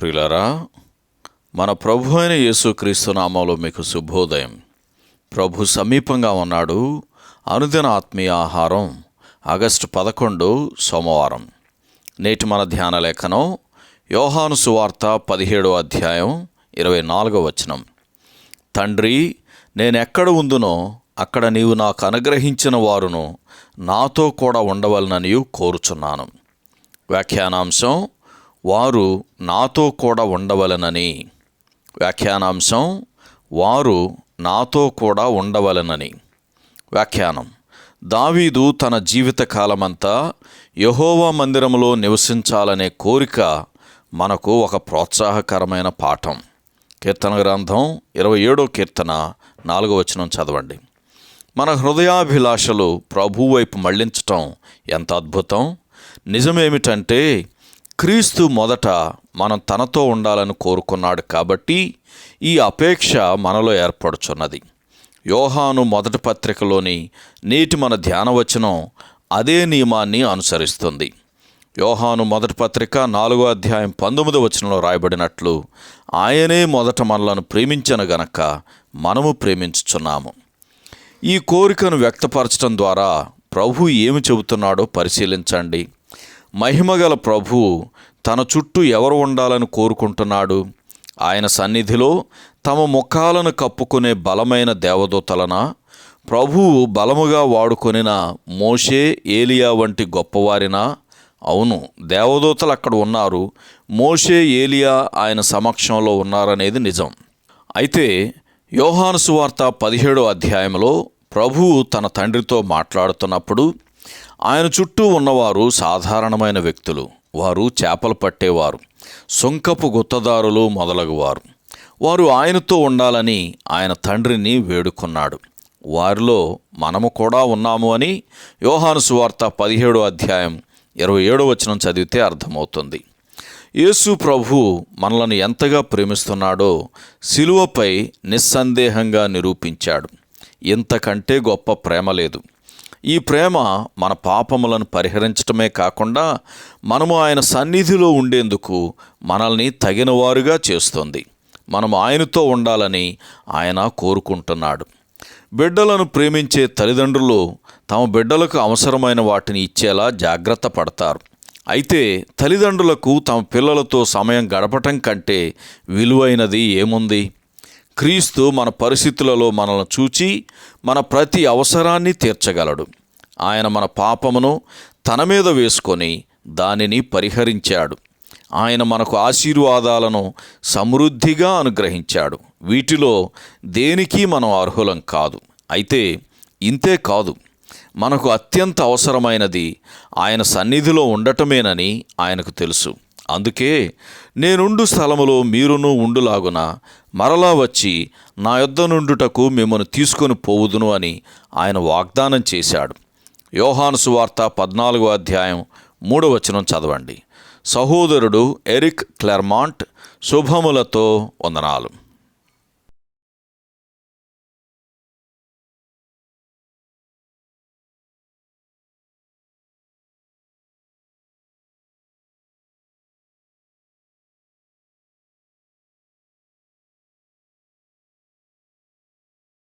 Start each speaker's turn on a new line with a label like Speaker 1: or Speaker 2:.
Speaker 1: ప్రియులరా మన ప్రభు అయిన యేసుక్రీస్తు నామంలో మీకు శుభోదయం. ప్రభు సమీపంగా ఉన్నాడు. అనుదిన ఆత్మీయ ఆహారం ఆగస్టు పదకొండు సోమవారం. నేటి మన ధ్యాన లేఖనం యోహాను సువార్త పదిహేడో అధ్యాయం ఇరవై నాలుగో వచనం. తండ్రి నేనెక్కడ ఉందునో అక్కడ నీవు నాకు అనుగ్రహించిన వారును నాతో కూడా ఉండవలననియు కోరుచున్నాను. వ్యాఖ్యానాంశం వారు నాతో కూడా ఉండవలనని. వ్యాఖ్యానాంశం వారు నాతో కూడా ఉండవలనని. వ్యాఖ్యానం దావీదు తన జీవితకాలమంతా యహోవా మందిరంలో నివసించాలనే కోరిక మనకు ఒక ప్రోత్సాహకరమైన పాఠం. కీర్తన గ్రంథం ఇరవై ఏడో కీర్తన నాలుగో వచనం చదవండి. మన హృదయాభిలాషలు ప్రభు వైపు మళ్ళించటం ఎంత అద్భుతం! నిజమేమిటంటే క్రీస్తు మొదట మనం తనతో ఉండాలని కోరుకున్నాడు కాబట్టి ఈ అపేక్ష మనలో ఏర్పడుచున్నది. యోహాను మొదటి పత్రికలోని నేటి మన ధ్యానవచనం అదే నియమాన్ని అనుసరిస్తుంది. యోహాను మొదటి పత్రిక నాలుగో అధ్యాయం పంతొమ్మిదో వచనంలో రాయబడినట్లు ఆయనే మొదట మనలను ప్రేమించను గనక మనము ప్రేమించుచున్నాము. ఈ కోరికను వ్యక్తపరచడం ద్వారా ప్రభు ఏమి చెబుతున్నాడో పరిశీలించండి. మహిమగల ప్రభు తన చుట్టూ ఎవరు ఉండాలని కోరుకుంటున్నాడు? ఆయన సన్నిధిలో తమ ముఖాలను కప్పుకునే బలమైన దేవదూతలన ప్రభువు బలముగా వాడుకొనిన మోషే ఏలియా వంటి గొప్పవారినా అవును దేవదూతలు అక్కడ ఉన్నారు. మోషే ఏలియా ఆయన సమక్షంలో ఉన్నారనేది నిజం. అయితే యోహాను సువార్త పదిహేడో అధ్యాయంలో ప్రభువు తన తండ్రితో మాట్లాడుతున్నప్పుడు ఆయన చుట్టూ ఉన్నవారు సాధారణమైన వ్యక్తులు. వారు చేపలు పట్టేవారు. సొంకపు గుత్తదారులు మొదలగువారు. వారు ఆయనతో ఉండాలని ఆయన తండ్రిని వేడుకున్నాడు. వారిలో మనము కూడా ఉన్నాము అని యోహాను సువార్త పదిహేడో అధ్యాయం ఇరవై ఏడో వచనం చదివితే అర్థమవుతుంది. యేసు ప్రభు మనలను ఎంతగా ప్రేమిస్తున్నాడో శిలువపై నిస్సందేహంగా నిరూపించాడు. ఇంతకంటే గొప్ప ప్రేమ లేదు. ఈ ప్రేమ మన పాపములను పరిహరించటమే కాకుండా మనము ఆయన సన్నిధిలో ఉండేందుకు మనల్ని తగినవారుగా చేస్తుంది. మనం ఆయనతో ఉండాలని ఆయన కోరుకుంటున్నాడు. బిడ్డలను ప్రేమించే తల్లిదండ్రులు తమ బిడ్డలకు అవసరమైన వాటిని ఇచ్చేలా జాగ్రత్త పడతారు. అయితే తల్లిదండ్రులకు తమ పిల్లలతో సమయం గడపటం కంటే విలువైనది ఏముంది? క్రీస్తు మన పరిస్థితులలో మనల్ని చూచి మన ప్రతి అవసరాన్ని తీర్చగలడు. ఆయన మన పాపమును తన మీద వేసుకొని దానిని పరిహరించాడు. ఆయన మనకు ఆశీర్వాదాలను సమృద్ధిగా అనుగ్రహించాడు. వీటిలో దేనికి మనం అర్హులం కాదు. అయితే ఇంతే కాదు. మనకు అత్యంత అవసరమైనది ఆయన సన్నిధిలో ఉండటమేనని ఆయనకు తెలుసు. అందుకే నేనుండు స్థలములో మీరును ఉండులాగున మరలా వచ్చి నా యొద్ద నుండుటకు మిమ్మల్ని తీసుకొని పోవుదును అని ఆయన వాగ్దానం చేశాడు. యోహాను సువార్త పద్నాలుగో అధ్యాయం మూడవచనం చదవండి. సహోదరుడు ఎరిక్ క్లెర్మాంట్ శుభములతో వందనాలు.